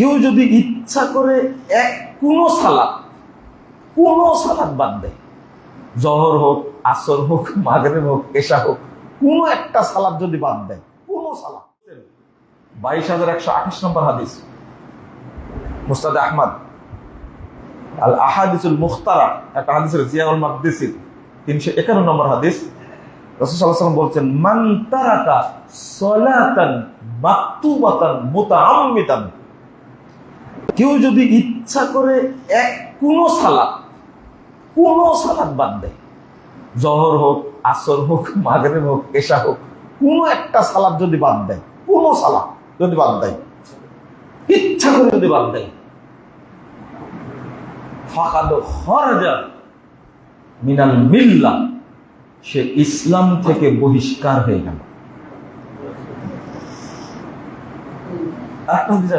কেউ যদি ইচ্ছা করে এক কোনো সালাদ কোনো সালাদ বাদ দেয়। জহর হোক, আসর হোক, মাগরেব হোক, এশা হোক, কোনো একটা সালাদ যদি বাদ দেয়, কোনো সালাদ। বাইশ হাজার একশো আঠাশ নম্বর হাদিস, মুস্তাদ আহমদ, আল আহাদিসুল মুখতারা, একটা হাদিসের জিয়াউল মাকদিসির, তিনশো একান্ন নম্বর হাদিস রসুলাম বলছেন, মান তারাকা সলাতান মাকতুবাতান মুতাআম্মিদান কেউ যদি ইচ্ছা করে এক কোনো সালাদ কোনো সালাদ বাদ দেয়। জহর হোক, আসর হোক, মাগরেব হোক, এশা হোক, কোনো একটা সালাদ যদি বাদ দেয়, কোনো সালাদ যদি বাদ দেয়, ইচ্ছা করে যদি বাদ দেয়, ফাকাদ খরাজা মিনাল মিল্লা, সে ইসলাম থেকে বহিষ্কার হয়ে গেল। একটা হাদিস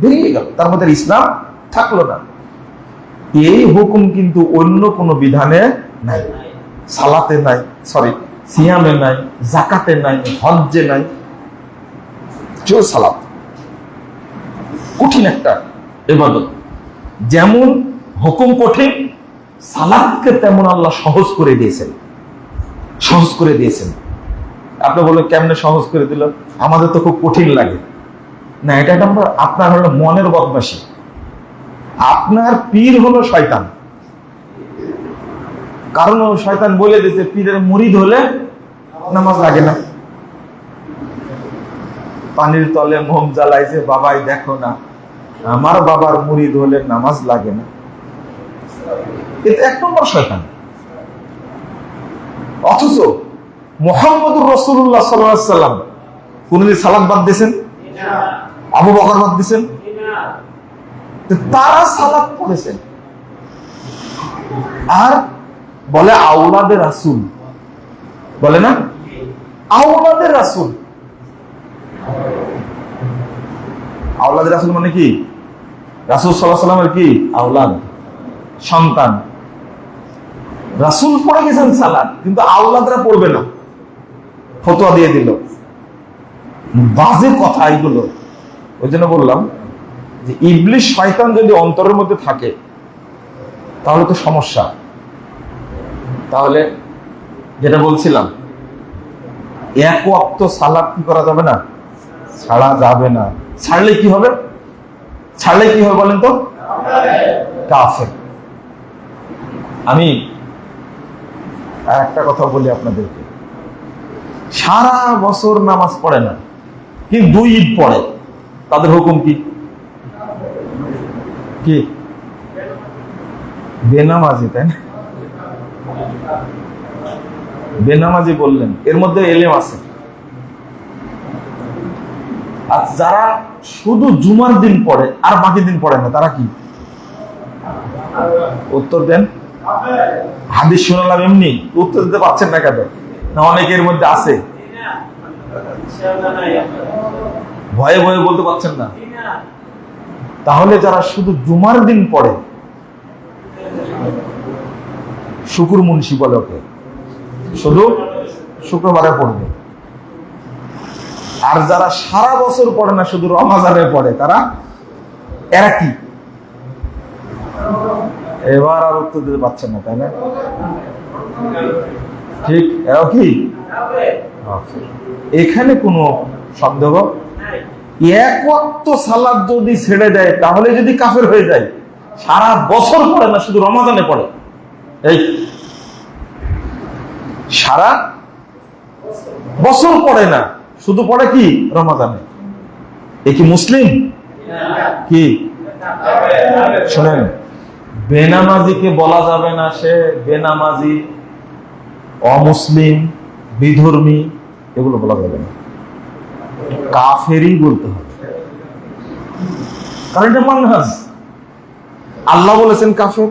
বেরিয়ে গেল। তার মধ্যে ইসলাম থাকল না। এই হুকুম কিন্তু অন্য কোনো বিধানে নাই। সালাতে নাই সরি সিয়ামে নাই জাকাতে নাই, হজ্জে নাই। সালাত। কঠিন একটা এবাদত যেমন হুকুম কঠিন সালাদকে তেমন আল্লাহ সহজ করে দিয়েছেন। সহজ করে দিয়েছেন। আপনি বললেন, কেমনে সহজ করে দিল? আমাদের তো খুব কঠিন লাগে। না, এটা একটা আমরা, আপনার হলো মনের বদমাসি আপনার পীর হলো শয়তান। কারণ শয়তান বলে দিয়েছে, পীরের মুরিদ হলে নামাজ লাগে না। পানির তলে মোম জ্বালাইছে, বাবাই, দেখো না, আমার বাবার মুরিদ হলে নামাজ লাগে না। কিন্তু এক নম্বর শয়তান। অথচ মোহাম্মদুর রসুল্লাহ সাল্লাম কোনদিন সালাদ বাদ দিয়েছেন? আবু বকর বাদ দিছেন? তারা সালাদ পড়েছেন। আর বলে আউলাদের রাসুল। বলে না? আউলাদের রাসুল। আউলাদের রাসুল মানে কি? রাসুল সাল্লাহ সাল্লামের কি? আউলাদ সন্তান। রাসুল পড়ে গেছেন সালাদ কিন্তু আউলাদরা পড়বে না। ফতোয়া দিয়ে দিল। বাজে কথা এগুলো। ওই জন্য বললাম যে ইবলিশ শয়তান যদি অন্তরের মধ্যে থাকে, তাহলে তো সমস্যা। তাহলে যেটা বলছিলাম, এক ওয়াক্ত সালাদ কি করা যাবে না? ছাড়া যাবে না। ছাড়লে কি হবে? ছাড়লে কি হবে বলেন তো? কাফের। আমি একটা কথা বলি আপনাদেরকে। সারা বছর নামাজ পড়ে না, কিন্তু দুই ঈদ পড়ে। তাদের হুকুম কি? কি? বেনামাজি, তাই না? বেনামাজি বললেন। এর মধ্যে এলেম আছে। আর যারা শুধু জুমার দিন পড়ে, আর বাকি দিন পড়ে না, তারা কি? উত্তর দেন। হাদিস শুনলাম এমনি। উত্তর দিতে পারছেন না কেন? না, অনেকের মধ্যে আছে। ভয়ে ভয়ে বলতে পারছেন না। তাহলে যারা শুধু জুমার দিন পড়ে শুকুর মুন্সি বলে ওকে শুধু শুক্রবারে পড়বে। আর যারা সারা বছর পড়ে না শুধু রমাজানে পড়ে তারা এরা কি এবার আর উত্তর দিতে পারছেন না তাই না? ঠিক এরাও কি এখানে কোনো সন্দেহ? এক ওয়াক্ত সালাদ যদি ছেড়ে দেয়, তাহলে যদি কাফের হয়ে যায়, সারা বছর পড়ে না, শুধু রমাজানে পড়ে। এই, সারা বছর পড়ে না, শুধু পড়ে কি? রমাজানে এ কি মুসলিম? কি? শোনেন, বেনামাজিকে বলা যাবে না সে বেনামাজি, অমুসলিম, বিধর্মী, এগুলো বলা যাবে না। কাফেরই বলতে হবে। কারণ এটা মানহাজ। আল্লাহ বলেছেন কাফের,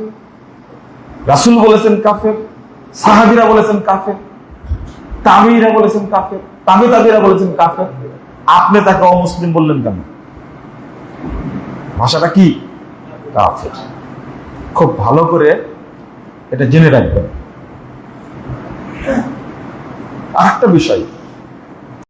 রাসুল বলেছেন কাফের, সাহাবিরা বলেছেন কাফের তামিরা বলেছেন কাফের তামি তাবিরা বলেছেন কাফের। আপনি তাকে অমুসলিম বললেন কেন? ভাষাটা কি? কাফের। খুব ভালো করে এটা জেনে রাখবেন। আরেকটা বিষয়